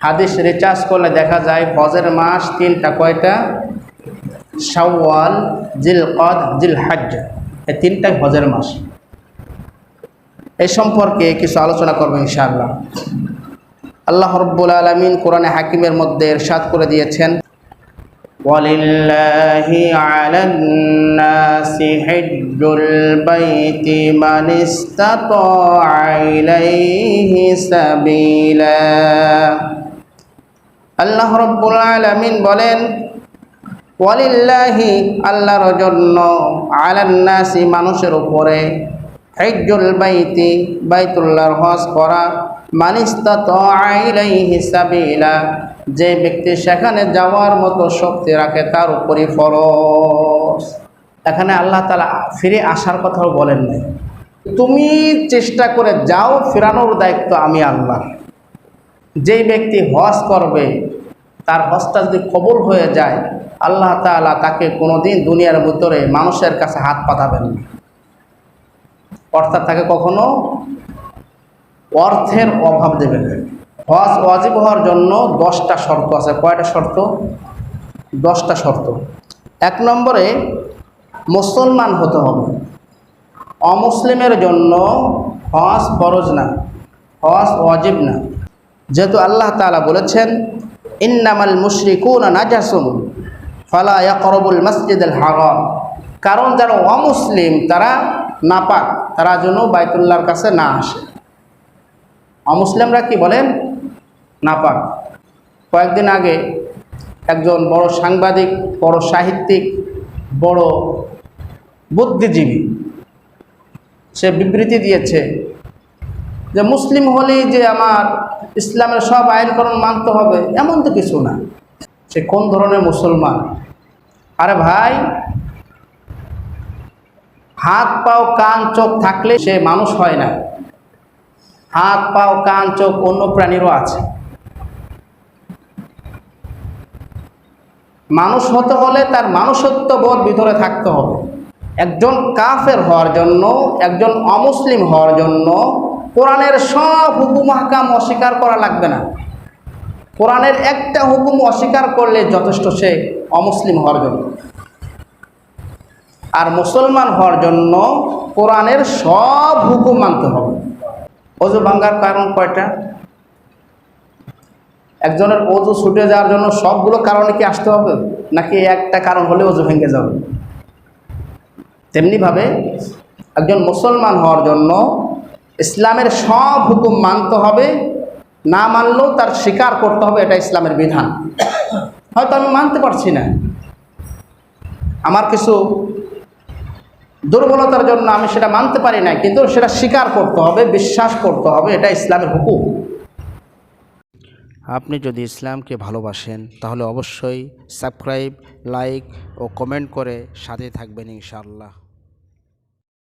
হাদিস রিচার্জ করলে দেখা যায় হজের মাস তিনটা কয়টা শাওয়াল জিল কদ জিল হাজ্জ এই তিনটাই হজের মাস এই সম্পর্কে কিছু আলোচনা করবো ইনশাআল্লাহ আল্লাহ রব্বুল আলমিন কোরআনে হাকিমের মধ্যে এরশাদ করে দিয়েছেন ولله على الناس حج البيت من استطاع إليه سبيلا আল্লাহ রব্বুল আলামিন বলেন, ওয়ালিল্লাহি আল্লাহর জন্য আলান্নাসি মানুষের উপরে হজ্জুল বাইতি, বাইতুল্লাহর হজ করা। সাবিলা, যে ব্যক্তি সেখানে যাওয়ার মতো শক্তি রাখে তার উপরই ফরজ। এখানে আল্লাহ তালা ফিরে আসার কথাও বলেন নাই তুমি চেষ্টা করে যাও, ফেরানোর দায়িত্ব আমি আল্লাহ যেই ব্যক্তি হজ করবে, তার হজটা যদি কবুল হয়ে যায়, আল্লাহ তাআলা তাকে কোনোদিন দুনিয়ার ভিতরে মানুষের কাছে হাত পাতাবেন না। অর্থাৎ তাকে কখনো অর্থের অভাব দেবেন হজ ওয়াজিব হওয়ার জন্য দশটা শর্ত আছে। কয়টা শর্ত? দশটা শর্ত। এক নম্বরে, মুসলমান হতে হবে। অমুসলিমের জন্য হজ ফরজ না, হজ ওয়াজিব না। যেহেতু আল্লাহ তাআলা বলেছেন, ইন্নামাল মুশরিকুন নাজাসুন, ফালা ইয়াকরবুল মসজিদুল হারাম। কারণ যারা অমুসলিম, তারা নাপাক, তারা যেন বাইতুল্লাহর কাছে না আসে। অমুসলিমরা কি বলেন? নাপাক। কয়েকদিন আগে একজন বড় সাংবাদিক, বড় সাহিত্যিক, বড় বুদ্ধিজীবী, সে বিবৃতি দিয়েছে যে মুসলিম হলেই যে আমার ইসলামের সব আইনকরণ মানতে হবে, এমন তো কিছু না। সে কোন ধরনের মুসলমান? আরে ভাই, হাত, পাও, কান, চোখ থাকলে সে মানুষ হয় না। হাত, পাও, কান, চোখ অন্য প্রাণীরও আছে। মানুষ হতে হলে তার মানুষত্ব বোধ ভিতরে থাকতে হবে। একজন কাফের হওয়ার জন্য, একজন অমুসলিম হওয়ার জন্য কোরআনের সব হুকুম হাকাম অস্বীকার করা লাগবে না। কোরআনের একটা হুকুম অস্বীকার করলে যথেষ্ট সে অমুসলিম হওয়ার জন্য। আর মুসলমান হওয়ার জন্য কোরআনের সব হুকুম মানতে হবে। অজু ভাঙ্গার কারণ কয়টা? একজনের অজু ছুটে যাওয়ার জন্য সবগুলো কারণে কি আসতে হবে? নাকি একটা কারণ হলে অজু ভেঙে যাবে? তেমনিভাবে একজন মুসলমান হওয়ার জন্য ইসলামের সব হুকুম মানতে হবে, না মানলেও তার স্বীকার করতে হবে, এটা ইসলামের বিধান। হয়তো আমি মানতে পারছি না। আমার কিছু দুর্বলতার জন্য আমি সেটা মানতে পারি না কিন্তু সেটা স্বীকার করতে হবে, বিশ্বাস করতে হবে, এটা ইসলামের হুকুম। আপনি যদি ইসলামকে ভালোবাসেন, তাহলে অবশ্যই সাবস্ক্রাইব, লাইক ও কমেন্ট করে সাথে থাকবেন ইনশাআল্লাহ।